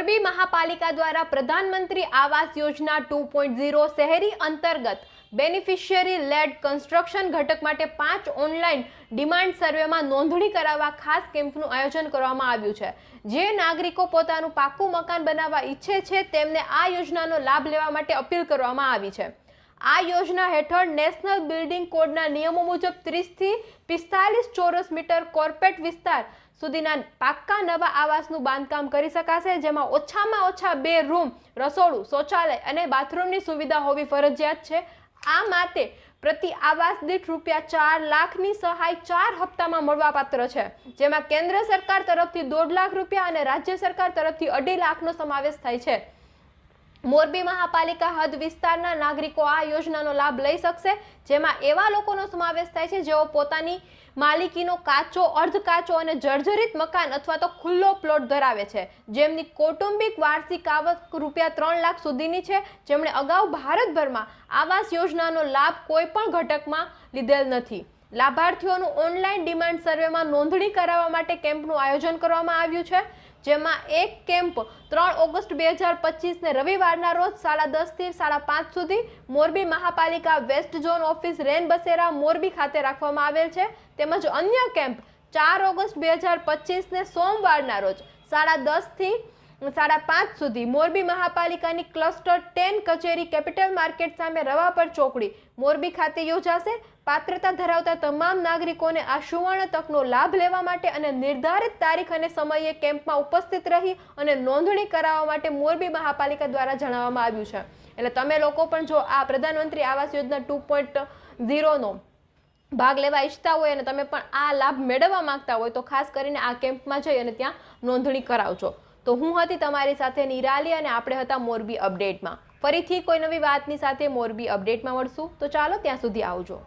મોરબી મહાપાલિકા દ્વારા પ્રધાનમંત્રી Awas Yojana two point zero શહેરી અંતર્ગત બેનિફિશિયરી લેડ કન્સ્ટ્રક્શન ઘટક માટે પાંચ ઓનલાઈન ડિમાન્ડ સર્વેમાં નોંધણી કરાવવા ખાસ કેમ્પનું આયોજન કરવામાં આવ્યું છે. જે નાગરિકો પોતાનું પાક્કું મકાન બનાવવા ઈચ્છે છે, તેમને આ યોજનાનો લાભ લેવા માટે અપીલ કરવામાં આવી છે. આ યોજના હેઠળ નેશનલ બિલ્ડિંગ કોડના નિયમો મુજબ ત્રીસથી પિસ્તાલીસ ચોરસ મીટર કોર્પેટ વિસ્તાર સુધીના પાક્કા નવા આવાસનું બાંધકામ કરી શકાશે, જેમાં ઓછામાં ઓછા બે રૂમ, રસોડું, શૌચાલય અને બાથરૂમની સુવિધા હોવી ફરજિયાત છે. આ માટે પ્રતિ આવાસ દીઠ રૂપિયા ચાર લાખની સહાય ચાર હપ્તામાં મળવાપાત્ર છે, જેમાં કેન્દ્ર સરકાર તરફથી દોઢ લાખ રૂપિયા અને રાજ્ય સરકાર તરફથી અઢી લાખનો સમાવેશ થાય છે. મોરબી મહાપાલિકા હદ વિસ્તારના નાગરિકો આ યોજનાનો લાભ લઈ શકશે, જેમાં એવા લોકોનો સમાવેશ થાય છે જેઓ પોતાની માલિકીનો કાચો, અર્ધ કાચો અને જર્જરિત મકાન અથવા તો ખુલ્લો પ્લોટ ધરાવે છે. જેમની કૌટુંબિક વાર્ષિક આવક રૂપિયા ત્રણ લાખ સુધીની છે. જેમણે અગાઉ ભારતભરમાં આવાસ યોજનાનો લાભ કોઈ પણ ઘટકમાં લીધેલ નથી. લાભાર્થીઓનું ઓનલાઈન ડિમાન્ડ સર્વેમાં નોંધણી કરાવવા માટે કેમ્પનું આયોજન કરવામાં આવ્યું છે. જેમાં એક કેમ્પ ત્રણ ઓગસ્ટ બે હજાર પચીસને રવિવારના રોજ સાડા દસથી સાડા પાંચ સુધી મોરબી મહાપાલિકા વેસ્ટ ઝોન ઓફિસ રેન બસેરા મોરબી ખાતે રાખવામાં આવેલ છે. તેમજ અન્ય કેમ્પ ચાર ઓગસ્ટ બે હજાર પચીસને સોમવારના રોજ સાડા દસથી સાડા પાંચ સુધી મોરબી મહાપાલિકાની ક્લસ્ટર ટેન કચેરી કેપિટલ માર્કેટ સામે રવાપર ચોકડી. મોરબી ખાતે યોજાશે. પાત્રતા ધરાવતા તમામ નાગરિકોને આ સુવર્ણ તકનો લાભ લેવા માટે અને નિર્ધારિત તારીખ અને સમયે કેમ્પમાં ઉપસ્થિત રહી અને નોંધણી કરાવવા માટે મોરબી મહાપાલિકા દ્વારા જણાવવામાં આવ્યું છે. એટલે તમે લોકો પણ જો આ પ્રધાનમંત્રી આવાસ યોજના ટુ પોઈન્ટ ઝીરોનો ભાગ લેવા ઈચ્છતા હોય અને તમે પણ આ લાભ મેળવવા માંગતા હોય તો ખાસ કરીને આ કેમ્પમાં જઈ અને ત્યાં નોંધણી કરાવજો. તો હું હતી તમારી સાથે નિરાલી અને આપણે હતા મોરબી અપડેટમાં. ફરીથી કોઈ નવી વાતની સાથે મોરબી અપડેટમાં મળશું. તો ચાલો ત્યાં સુધી આવજો.